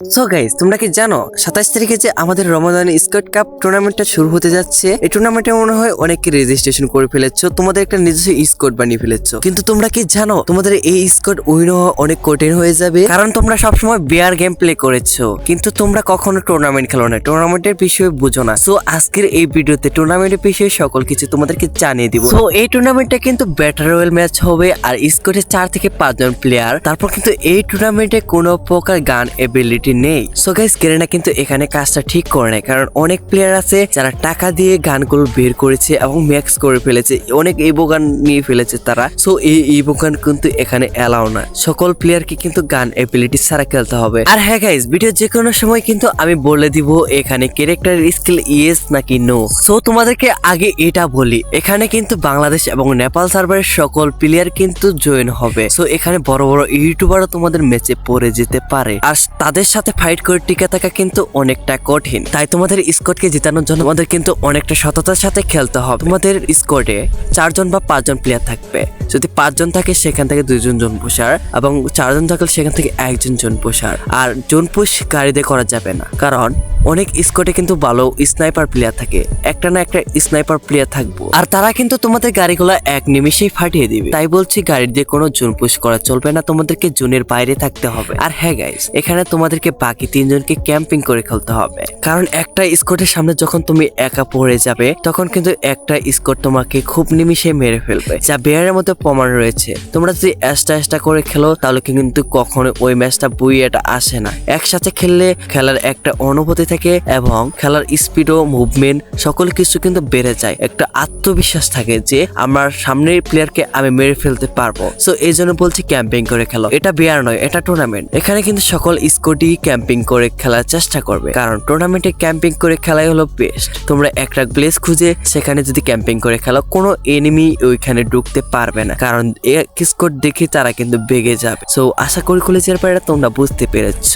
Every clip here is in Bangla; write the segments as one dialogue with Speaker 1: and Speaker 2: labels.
Speaker 1: সো গাইজ তোমরা কি জানো, সাতাশ তারিখে যে আমাদের রমাদান স্কট কাপ টুর্নামেন্টটা শুরু হতে যাচ্ছে, এই টুর্নামেন্টে মনে হয় অনেকে রেজিস্ট্রেশন করে ফেলেছো, তোমাদের একটা নিজস্ব স্কট বানিয়ে ফেলেছো। কিন্তু তোমরা কি জানো, তোমাদের এই স্কট উইন হওয়া অনেক কঠিন হয়ে যাবে, কারণ তোমরা সবসময় বিয়ার গেম প্লে করেছ। কিন্তু তোমরা কখনো টুর্নামেন্ট খেলো না টুর্নামেন্টের বিষয়ে বুঝো না। সো আজকের এই ভিডিওতে টুর্নামেন্টের বিষয়ে সকল কিছু তোমাদেরকে জানিয়ে দিব। তো এই টুর্নামেন্টটা কিন্তু ব্যাটার রয়্যাল ম্যাচ হবে, আর স্কোরে চার থেকে পাঁচজন প্লেয়ার তারপর কিন্তু এই টুর্নামেন্টে কোনো প্রকার গান এবিলিটি নেই। সো গাইস কেরেনা কিন্তু এখানে কাজটা ঠিক করে নাই, কারণ অনেক প্লেয়ার আছে যারা টাকা দিয়ে গানগুলো বের করেছে এবং ম্যাক্স করে ফেলেছে। অনেক ইবো গান নিয়ে ফেলেছে তারা। সো এই ইবো গান কিন্তু এখানে অ্যালাউ না। সকল প্লেয়ারকে কিন্তু গান এবিলিটি ছাড়া খেলতে হবে। আর হ্যাঁ গাইস ভিডিও যে কোনো সময় কিন্তু আমি বলে দিব এখানে ক্যারেক্টার স্কিল ইয়েস নাকি নো সো তোমাদেরকে আগে এটা বলি, এখানে কিন্তু বাংলাদেশ এবং নেপাল সার্ভারের সকল প্লেয়ার কিন্তু জয়েন হবে। সো এখানে বড় বড় ইউটিউবারও তোমাদের ম্যাচে পড়ে যেতে পারে। আর তাদের সাথে ফাইট করে টিকে থাকা কিন্তু অনেকটা কঠিন। তাই তোমাদের স্কোয়াডকে জেতানোর জন্য তোমাদের কিন্তু অনেকটা সততার সাথে খেলতে হবে। তোমাদের স্কোয়াডে চারজন বা পাঁচজন প্লেয়ার থাকবে। যদি পাঁচজন থাকে, সেখান থেকে দুইজন জোন পোষার এবং চারজন থাকলে সেখান থেকে একজন জোন পোষার। আর জোন পুষ গাড়িতে করা যাবে না। কারণ অনেক স্কোয়াডে কিন্তু ভালো স্নাইপার প্লেয়ার থাকে। একটা না একটা স্নাইপার প্লেয়ার থাকব। আর তারা কিন্তু তোমাদের গাড়িগুলো এক নিমিষেই ফাটিয়ে দিবে। তাই বলছি গাড়ি দিয়ে কোনো জোন পুশ করা চলবে না, তোমাদেরকে জোনের বাইরে থাকতে হবে। আর হ্যাঁ গাইস এখানে তোমাদেরকে বাকি তিনজনকে ক্যাম্পিং করে খেলতে হবে। কারণ একটা স্কোয়াডের সামনে যখন তুমি একা পড়ে যাবে, তখন কিন্তু একটা স্কোয়াড তোমাকে খুব নিমিষে মেরে ফেলবে। যা বেয়ারের মধ্যে প্রমাণ রয়েছে। তোমরা যদি এস্টা এস্টা করে খেলো, তাহলে কিন্তু কখনো ওই ম্যাচটা বুইয়েটা আসে না। একসাথে খেললে খেলার একটা অনুভূতি থাকে এবং খেলার স্পিডও মুভমেন্ট সকল কিছু কিন্তু বেড়ে যায়। একটা আত্মবিশ্বাস থাকে যে আমার সামনের প্লেয়ারকে আমি মেরে ফেলতে পারব। সো এই জন্য বলছি ক্যাম্পিং করে খেলো। এটা বিয়ার নয়, এটা টুর্নামেন্ট এখানে কিন্তু সকল স্কোটি ক্যাম্পিং করে খেলার চেষ্টা করবে। কারণ টুর্নামেন্টে ক্যাম্পিং করে খেলাই হলো বেস্ট তোমরা একটা প্লেস খুঁজে সেখানে যদি ক্যাম্পিং করে খেলো, কোনো এনিমি ওইখানে ঢুকতে পারবে না। কারণ স্কোর দেখে তারা কিন্তু বেগে যাবে। সো আশা করি কলেজের পরে তোমরা বুঝতে পেরেছ।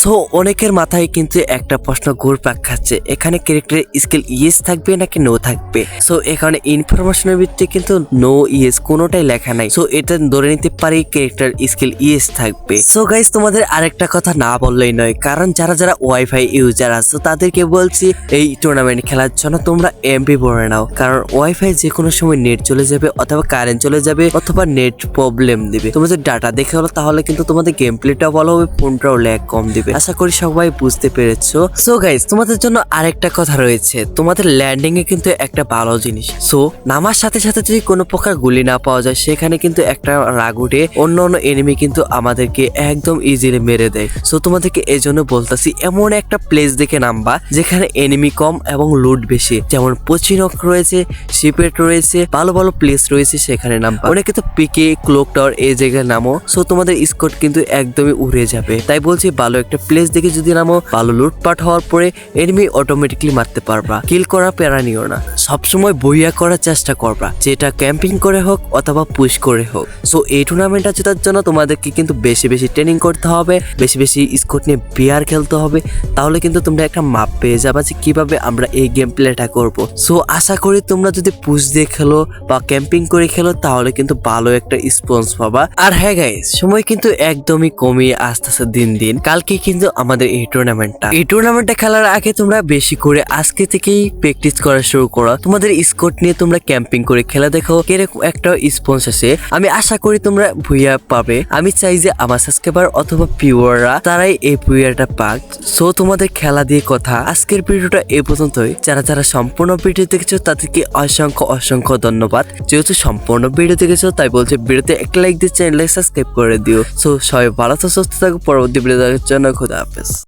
Speaker 1: সো অনেকের মাথায় কিন্তু একটা ঘুরপাক খাচ্ছে। এখানে ক্যারেক্টারের স্কিল ইয়েস থাকবে নাকি নো থাকবে? সো এখানে ইনফরমেশনের ভিত্তিতে কিন্তু নো ইয়েস কোনোটাই লেখা নাই। সো এটা ধরে নিতে পারি ক্যারেক্টার স্কিল ইয়েস থাকবে। সো গাইস তোমাদের আরেকটা কথা না বললেই নয়, কারণ যারা যারা ওয়াইফাই ইউজার আছো, তাদেরকে বলছি, এই টুর্নামেন্ট খেলার জন্য তোমরা এমপি ভরে নাও, কারণ ওয়াইফাই যে কোনো সময় নেট চলে যাবে অথবা কারেন্ট চলে যাবে অথবা নেট প্রবলেম দিবে। তোমরা যদি ডাটা দেখে হলো তাহলে কিন্তু তোমাদের গেম প্লেটা ভালো হবে ফোনটাও ল্যাগ কম দিবে। আশা করি সবাই বুঝতে পেরেছ। সো গাইস তোমাদের জন্য আরেকটা কথা রয়েছে। তোমাদের ল্যান্ডিং এ কিন্তু একটা ভালো জিনিস। সো নামার সাথে সাথে যদি কোনো প্রকার গুলি না পাওয়া যায়, সেখানে কিন্তু একটা রাগ উঠে অন্য অন্য এনিমি কিন্তু আমাদেরকে একদম ইজিলি মেরে দেয়। সো তোমাদেরকে এই জন্য বলতেছি, এমন একটা প্লেস দেখে নামবা, যেখানে এনিমি কম এবং লুট বেশি। যেমন পচিনক রয়েছে, শিপেট রয়েছে, ভালো ভালো প্লেস রয়েছে, সেখানে নামবা। অনেকে তো পিকে ক্লোক টাওয়ার এই জায়গায় নামো। সো তোমাদের স্কোর কিন্তু একদমই উড়ে যাবে। তাই বলছি, ভালো একটা প্লেস দেখে যদি নামো, ভালো লুটপাট হওয়ার পরে এনিমি অটোমেটিকলি মারতে পারবা। কিল করা প্যারা নিও না। সবসময় বইয়া করার চেষ্টা করবা, যেটা ক্যাম্পিং করে হোক অথবা পুশ করে হোক। সো এই টুর্নামেন্টটা জেতার জন্য তোমাদেরকে কিন্তু বেশি বেশি ট্রেনিং করতে হবে, বেশি বেশি স্কোর নিয়ে বিয়ার খেলতে হবে। তাহলে কিন্তু তোমরা একটা মাপ পেয়ে যাবা যে কীভাবে আমরা এই গেম প্লেটা করব। সো আশা করি তোমরা যদি পুশ দিয়ে খেলো বা ক্যাম্পিং করে খেলো, তাহলে কিন্তু ভালো একটা স্পন্স পাবা। আর হ্যাঁ গাইস সময় কিন্তু একদমই কমিয়ে আসতেছে দিন দিন। কালকে কিন্তু আমাদের এই টুর্নামেন্টটা এই টুর্নামেন্টটা খেলার আগে তোমরা বেশি করে আজকে থেকেই প্র্যাকটিস করা শুরু করো। তোমাদের স্কোর নিয়ে তোমরা ক্যাম্পিং করে খেলা দেখো, কীরকম একটা স্পন্স আছে আমি আশা করি তোমরা ভুইয়া পাবে। আমি চাই যে আমার সাবস্ক্রাইবার অথবা ভিউয়াররা তারাই এই ভুইয়াটা পাক। সো তোমাদের খেলা দিয়ে কথা। আজকের ভিডিওটা এই পর্যন্তই। যারা যারা সম্পূর্ণ ভিডিও দেখেছ, তাদেরকে অসংখ্য অসংখ্য ধন্যবাদ। যেহেতু সম্পূর্ণ ভিডিও দেখেছ, তাই বলছে ভিডিওতে একটা লাইক দিয়ে চ্যানেলে সাবস্ক্রাইব করে দিও। সো সবাই ভালো সুস্থ থাকো। পরবর্তী ভিডিও দেখার জন্য খুদা হাফেজ।